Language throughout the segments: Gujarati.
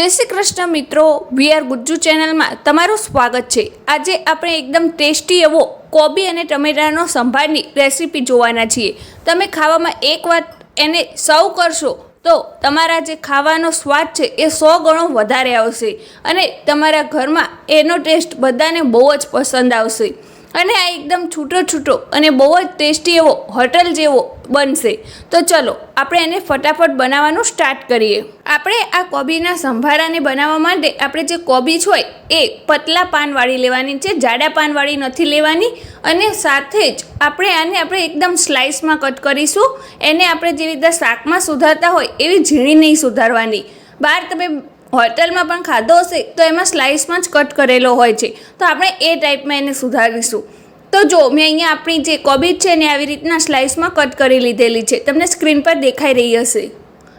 જય શ્રી કૃષ્ણ મિત્રો વી આર ગુજ્જુ ચેનલમાં તમારું સ્વાગત છે. આજે આપણે એકદમ ટેસ્ટી એવો કોબી અને ટમેટાનો સંભારની રેસીપી જોવાના છીએ. તમે ખાવામાં એકવાર એને સર્વ કરશો, તો તમારા જે ખાવાનો સ્વાદ છે એ સો ગણો વધારે આવશે અને તમારા ઘરમાં એનો ટેસ્ટ બધાને બહુ જ પસંદ આવશે. અને આ એકદમ છૂટો છૂટો અને બહુ જ ટેસ્ટી એવો હોટલ જેવો બનશે. તો ચલો, આપણે એને ફટાફટ બનાવવાનું સ્ટાર્ટ કરીએ. આપણે આ કોબીના સંભારાને બનાવવા માટે આપણે જે કોબી હોય, એ પતલા પાનવાળી લેવાની છે, જાડા પાનવાળી નથી લેવાની. અને સાથે જ આપણે આને આપણે એકદમ સ્લાઇસમાં કટ કરીશું. એને આપણે જેવી રીતે શાકમાં સુધારતા હોય, એવી ઝીણી નહીં સુધારવાની. બહાર તમે હોટલમાં પણ ખાધો હશે તો એમાં સ્લાઇસમાં જ કટ કરેલો હોય છે. તો આપણે એ ટાઈપમાં એને સુધારીશું. તો જો, મેં અહીંયા આપણી જે કોબીજ છે ને આવી રીતના સ્લાઇસમાં કટ કરી લીધેલી છે. તમને સ્ક્રીન પર દેખાઈ રહી હશે.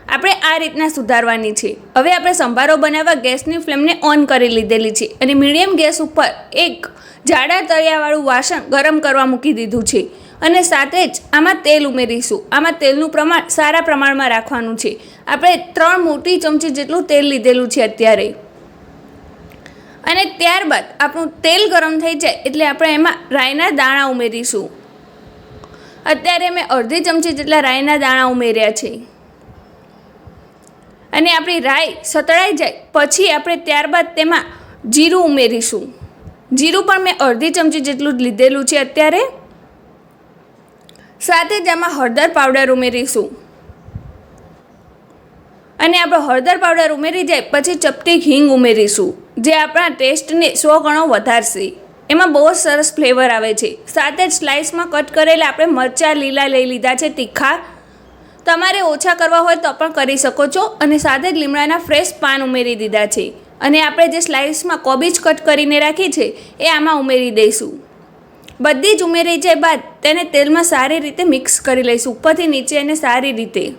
આપણે આ રીતના સુધારવાની છે. હવે આપણે સંભારો બનાવવા ગેસની ફ્લેમને ઓન કરી લીધેલી છે અને મીડિયમ ગેસ ઉપર એક જાડા તળિયાવાળું વાસણ ગરમ કરવા મૂકી દીધું છે. અને સાથે જ આમાં તેલ ઉમેરીશું. આમાં તેલનું પ્રમાણ સારા પ્રમાણમાં રાખવાનું છે. આપણે ત્રણ મોટી ચમચી જેટલું તેલ લીધેલું છે અત્યારે. અને ત્યારબાદ આપણું તેલ ગરમ થઈ જાય એટલે આપણે એમાં રાઈના દાણા ઉમેરીશું. અત્યારે મેં અડધી ચમચી જેટલા રાઈના દાણા ઉમેર્યા છે. અને આપણી રાઈ સતળાઈ જાય પછી આપણે ત્યારબાદ તેમાં જીરું ઉમેરીશું. જીરું પણ મેં અડધી ચમચી જેટલું જ લીધેલું છે અત્યારે. સાથે જ આમાં હળદર પાવડર ઉમેરીશું. અને આપણે હળદર પાવડર ઉમેરી જાય પછી ચપટી હિંગ ઉમેરીશું, જે આપણા ટેસ્ટને સો ગણો વધારશે. એમાં બહુ જ સરસ ફ્લેવર આવે છે. સાથે જ સ્લાઇસમાં કટ કરેલા આપણે મરચાં લીલા લઈ લીધા છે તીખા. તમારે ઓછા કરવા હોય તો પણ કરી શકો છો અને સાથે જ લીમડાના ફ્રેશ પાન ઉમેરી દીધા છે. અને આપણે જે સ્લાઇસમાં કોબીજ કટ કરીને રાખી છે, એ આમાં ઉમેરી દઈશું. બધી જ ઉમેરી જાય બાદ તેને તેલમાં સારી રીતે મિક્સ કરી લઈશું, ઉપરથી નીચે એને સારી રીતે.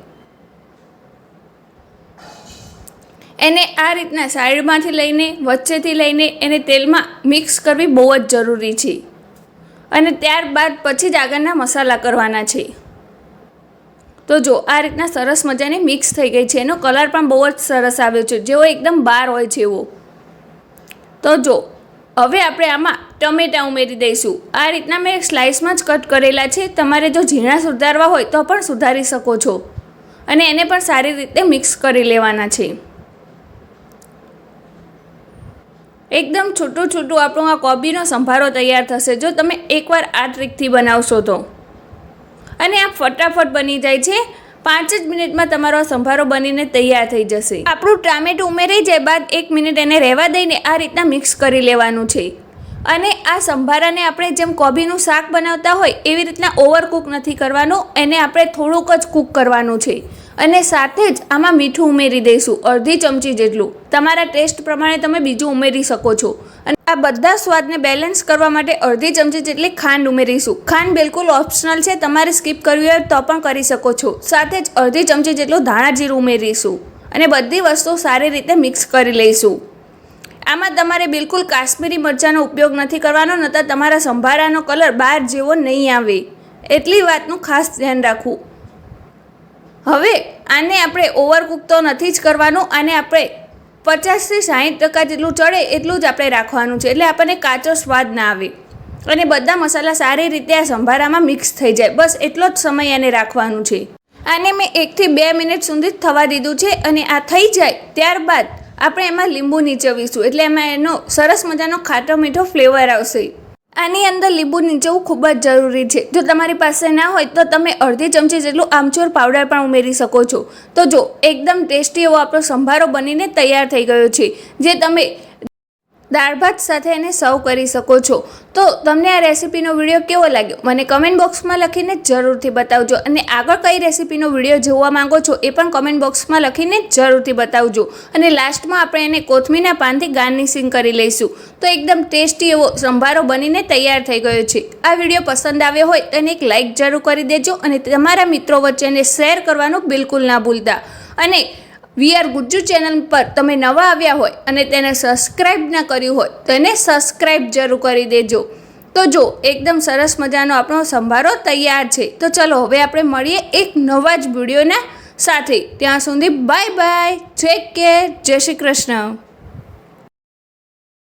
એને આ રીતના સાઈડમાંથી લઈને, વચ્ચેથી લઈને એને તેલમાં મિક્સ કરવી બહુ જ જરૂરી છે. અને ત્યારબાદ પછી જ આગળના મસાલા કરવાના છે. તો જો આ રીતના સરસ મજાની મિક્સ થઈ ગઈ છે, એનો કલર પણ બહુ જ સરસ આવ્યો છે, જેવો એકદમ બાર હોય છે એવો. તો જો હવે આપણે આમાં ટમેટાં ઉમેરી દઈશું. આ રીતના મેં સ્લાઇસમાં જ કટ કરેલા છે. તમારે જો ઝીણા સુધારવા હોય તો પણ સુધારી શકો છો. અને એને પણ સારી રીતે મિક્સ કરી લેવાના છે. એકદમ છૂટું છૂટું આપણો આ કોબીનો સંભારો તૈયાર થશે. જો તમે એકવાર આ ટ્રીકથી બનાવશો તો. અને આ ફટાફટ બની જાય છે. પાંચ જ મિનિટમાં તમારો સંભારો બનીને તૈયાર થઈ જશે. આપણું ટામેટું ઉમેરી જાય બાદ એક મિનિટ એને રહેવા દઈને આ રીતના મિક્સ કરી લેવાનું છે. અને આ સંભારાને આપણે જેમ કોબીનું શાક બનાવતા હોય એવી રીતના ઓવરકૂક નથી કરવાનું, એને આપણે થોડુંક જ કૂક કરવાનું છે. અને સાથે જ આમાં મીઠું ઉમેરી દઈશું, અડધી ચમચી જેટલું. તમારા ટેસ્ટ પ્રમાણે તમે બીજું ઉમેરી શકો છો. અને આ બધા સ્વાદને બેલેન્સ કરવા માટે અડધી ચમચી જેટલી ખાંડ ઉમેરીશું. ખાંડ બિલકુલ ઓપ્શનલ છે, તમારે સ્કીપ કરવી હોય તો પણ કરી શકો છો. સાથે જ અડધી ચમચી જેટલું ધાણા જીરું ઉમેરીશું અને બધી વસ્તુ સારી રીતે મિક્સ કરી લઈશું. આમાં તમારે બિલકુલ કાશ્મીરી મરચાંનો ઉપયોગ નથી કરવાનો નતા તમારા સંભારાનો કલર બહાર જેવો નહીં આવે. એટલી વાતનું ખાસ ધ્યાન રાખવું. હવે આને આપણે ઓવરકુક તો નથી જ કરવાનું, આને આપણે પચાસથી સાઠ ટકા જેટલું ચડે એટલું જ આપણે રાખવાનું છે. એટલે આપણને કાચો સ્વાદ ના આવે. અને બધા મસાલા સારી રીતે આ સંભારામાં મિક્સ થઈ જાય. બસ એટલો જ સમય એને રાખવાનું છે. આને મેં એકથી બે મિનિટ સુધી થવા દીધું છે અને આ થઈ જાય ત્યારબાદ આપણે એમાં લીંબુ નીચવીશું. એટલે એમાં એનો સરસ મજાનો ખાટો મીઠો ફ્લેવર આવશે. આની અંદર લીંબુ નીચવું ખૂબ જ જરૂરી છે. જો તમારી પાસે ના હોય તો તમે અડધી ચમચી જેટલું આમચૂર પાવડર પણ ઉમેરી શકો છો. તો જો, એકદમ ટેસ્ટી એવો આપણો સંભારો બનીને તૈયાર થઈ ગયો છે. જે તમે દાળ ભાત સાથે એને સર્વ કરી શકો છો. તો તમને આ રેસીપીનો વીડિયો કેવો લાગ્યો? મને કમેન્ટ બોક્સમાં લખીને જરૂરથી બતાવજો. અને આગળ કઈ રેસીપીનો વીડિયો જોવા માંગો છો એ પણ કમેન્ટ બોક્સમાં લખીને જરૂરથી બતાવજો. અને લાસ્ટમાં આપણે એને કોથમીના પાનથી ગાર્નિશિંગ કરી લઈશું. તો એકદમ ટેસ્ટી એવો સંભારો બનીને તૈયાર થઈ ગયો છે. આ વીડિયો પસંદ આવ્યો હોય તો એને એક લાઇક જરૂર કરી દેજો અને તમારા મિત્રો વચ્ચે એને શેર કરવાનું બિલકુલ ના ભૂલતા. અને વી આર ગુજ્જુ ચેનલ પર તમે નવા આવ્યા હોય અને તેને સબસ્ક્રાઈબ ના કર્યું હોય, તો એને સબસ્ક્રાઈબ જરૂર કરી દેજો. તો જો, એકદમ સરસ મજાનો આપણો સંભારો તૈયાર છે. તો ચલો, હવે આપણે મળીએ એક નવા જ વિડીયોના સાથે. ત્યાં સુધી બાય બાય ટેક કેર જય શ્રી કૃષ્ણ.